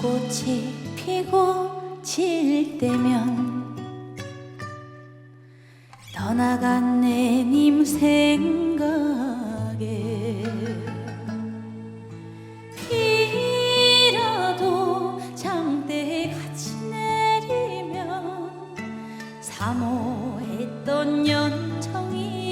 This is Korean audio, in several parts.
꽃이 피고 질 때면 떠나간 내님 생각 변호했던 연정이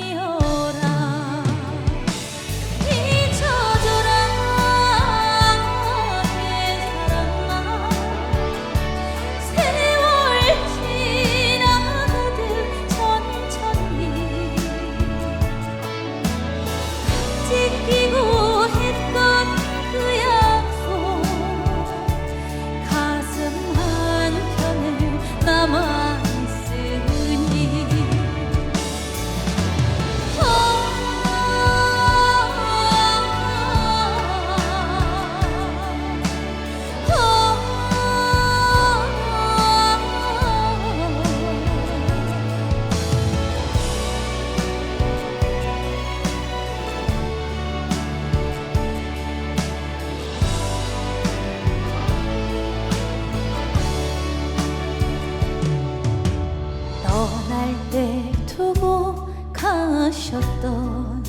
곁에 두고 가셨던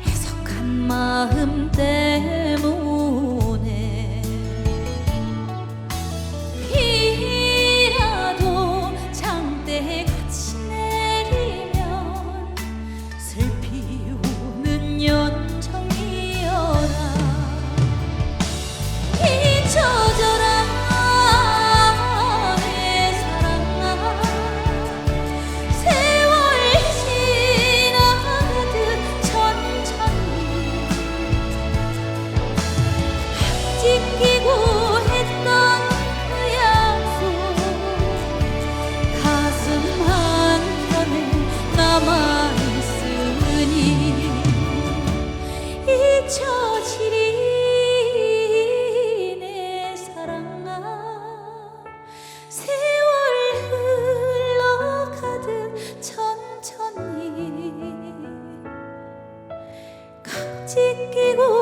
해석한 마음 때 남아 니 잊혀지리 내 사랑아. 세월 흘러가듯 천천히 각지 끼고